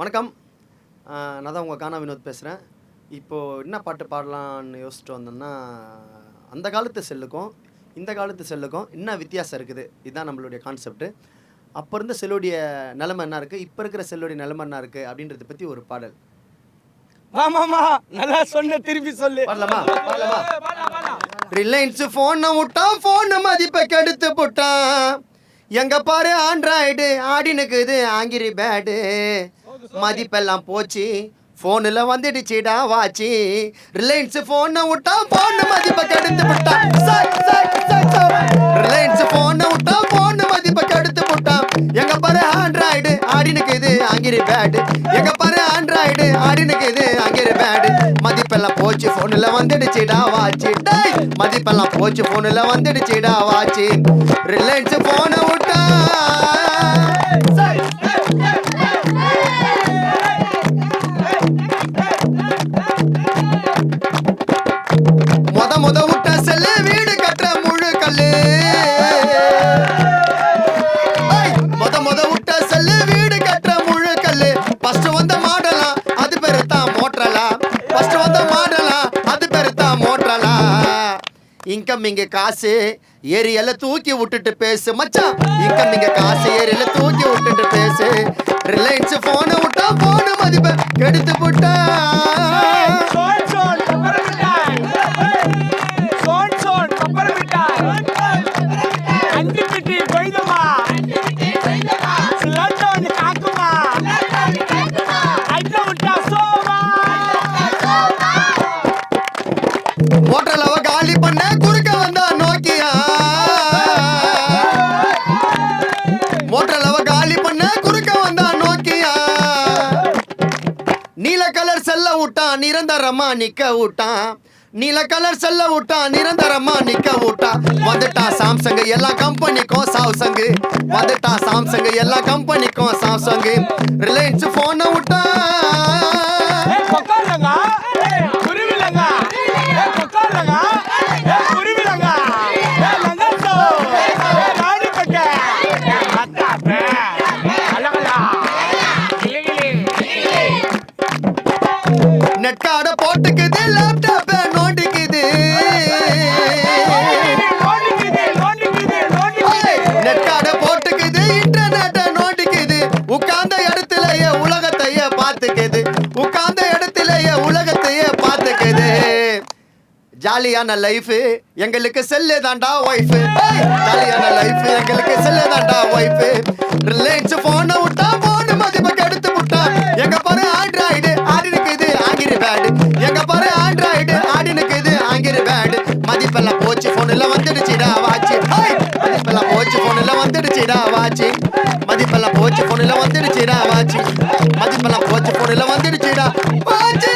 வணக்கம். நான் தான் உங்கள் கானா வினோத் பேசுகிறேன் இப்போது என்ன பாட்டு பாடலான்னு யோசிச்சுட்டு வந்தோம்னா அந்த காலத்து செல்லுக்கும் இந்த காலத்து செல்லுக்கும் என்ன வித்தியாசம் இருக்குது? இதுதான் நம்மளுடைய கான்செப்ட் அப்போ இருந்த செல்லுடைய நிலைமை என்ன இருக்குது இப்போ இருக்கிற செல்லுடைய நிலைமை என்ன இருக்குது அப்படின்றத பற்றி ஒரு பாடல். ஆமாமா நல்லா சொன்ன திருப்பி சொல்லு. ரிலையன்ஸ் ஃபோனை விட்டான் ஃபோன் மதிப்பை கெடுத்து போட்டான். எங்க பாரு ஆண்ட்ராய்டு ஆடினுக்குது ஆங்கிரி பேடு மதிப்பெல்லாம் போச்சு. போன்ல வந்துடுச்சுடா வாச்சி. ரிலையன்ஸ் போன விட்டா ஃபோன் மதிப்பை கெடுத்து போட்டான் ரிலையன்ஸ் போன விட்டான் ஃபோன் மதிப்பை கெடுத்து விட்டா. எங்க பாரு ஆண்ட்ராய்டு ஆடினுக்குது ஆங்கிரி பேடு எங்க பாரு ஆண்ட்ராய்டு ஆடினுக்குது ஆங்கிரி பேடு மதிப்பெல்லாம் போச்சு போன்ல வந்துடுச்சுடா வாச்சி. மதிப்பெல்லாம் போச்சு போன்ல வந்துடுச்சுடா வாச்சி. ரிலையன்ஸ் ஃபோனை முழு கல்லு மொத மொத விட்ட செல்லு வீடு கட்டுற முழு கல்லு. ஃபர்ஸ்ட் வந்த மாடலாம் அது பேரு தான் மோட்டரலா. ஃபர்ஸ்ட் வந்த மாடலாம் அது பேரு தான் மோட்டரலா. இன்கம் இங்க காசு ஏரியல தூக்கி விட்டுட்டு பேசு மச்சான். இன்கம் காசு ஏரியல தூக்கி விட்டுட்டு பேசு. ரிலையன்ஸ் போனை விட்டா போன மதிப்பை கெடுத்து விட்டா. செல்ல விட்டான் நிரந்தரமா நிக்க விட்டான் நீல கலர் செல்ல விட்டான் நிரந்தரமா நிக்க விட்டான் வந்துட்டான் சாம்சங் எல்லா கம்பெனிக்கும் சாம்சங் வந்துட்டான் சாம்சங் எல்லா கம்பெனிக்கும் சாம்சங் ரிலையன்ஸ் போனை விட்டான் நெட் கார்டை போட்டுக்குது லேப்டாப்பை நோண்டிக்குது. நெட் கார்டை போட்டுக்குது இன்டர்நெட்டை நோண்டிக்குது. உட்கார்ந்த இடத்துலயே உலகத்தையே பார்த்துக்குது. உட்கார்ந்த இடத்துலயே உலகத்தையே பார்த்துக்குது. ஜாலியான லைஃப் எங்களுக்கு செல்லு தாண்டா ஒய்ஃப் ஜாலியான லைஃப் எங்களுக்கு செல்லு தாண்டா ஒய்ஃப் ரிலையன்ஸ் போனை விட்டா போன் மதிப்பை கெடுத்து விட்டா எங்க போச்சு பொண்ணுல வந்துடுச்சுடா வாச்சி மதிப்பெல்லாம் போச்சு பொண்ணுல வந்துடுச்சுடா வாச்சி